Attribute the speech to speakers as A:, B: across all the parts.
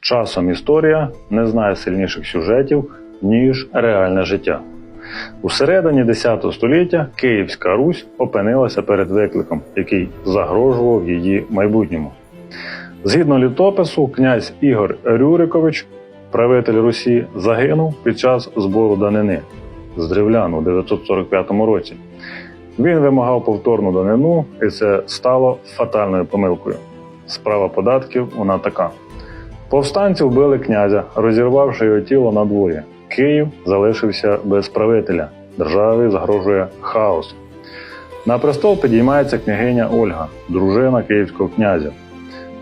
A: Часом історія не знає сильніших сюжетів, ніж реальне життя. У середині X століття Київська Русь опинилася перед викликом, який загрожував її майбутньому. Згідно літопису, князь Ігор Рюрикович, правитель Русі, загинув під час збору данини з древлян у 945 році. Він вимагав повторну данину, і це стало фатальною помилкою. Справа податків вона така. Повстанці вбили князя, розірвавши його тіло надвоє. Київ залишився без правителя. Державі загрожує хаос. На престол підіймається княгиня Ольга, дружина київського князя.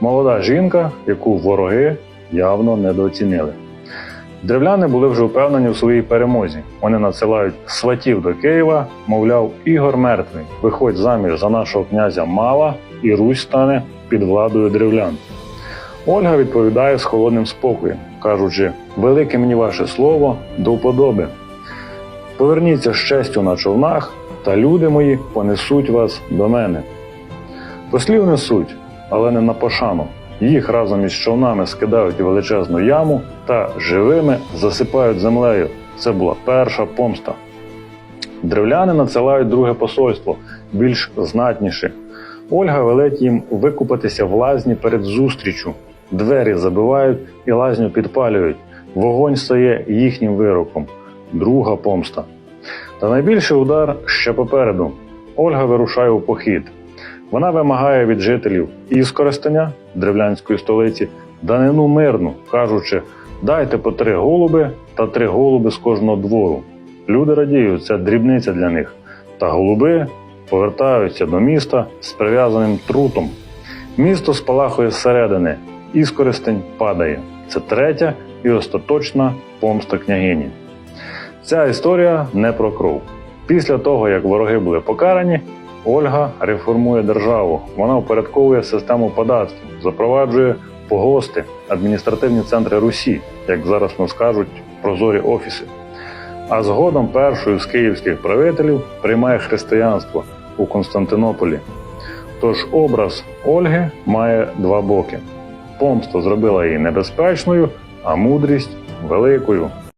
A: Молода жінка, яку вороги явно недооцінили. Древляни були вже впевнені у своїй перемозі. Вони надсилають сватів до Києва, мовляв, Ігор мертвий. Виходь заміж за нашого князя Мала, і Русь стане під владою древлян. Ольга відповідає з холодним спокоєм, кажучи: велике мені ваше слово до вподоби. Поверніться з честю на човнах, та люди мої понесуть вас до мене. Послів несуть, але не на пошану. Їх разом із човнами скидають у величезну яму та живими засипають землею. Це була перша помста. Древляни надсилають друге посольство, більш знатніше. Ольга велить їм викупатися в лазні перед зустрічю. Двері забивають і лазню підпалюють. Вогонь стає їхнім вироком. Друга помста. Та найбільший удар ще попереду. Ольга вирушає у похід. Вона вимагає від жителів Іскористеня, древлянської столиці, данину мирну, кажучи, дайте по три голуби та три голуби з кожного двору. Люди радіють, це дрібниця для них. Та голуби повертаються до міста з прив'язаним трутом. Місто спалахує зсередини, іскористень падає. Це третя і остаточна помста княгині. Ця історія не про кров. Після того, як вороги були покарані, Ольга реформує державу. Вона упорядковує систему податків, запроваджує погости, адміністративні центри Русі, як зараз нас кажуть, прозорі офіси. А згодом першою з київських правителів приймає християнство у Константинополі. Тож образ Ольги має два боки. Помста зробила її небезпечною, а мудрість великою.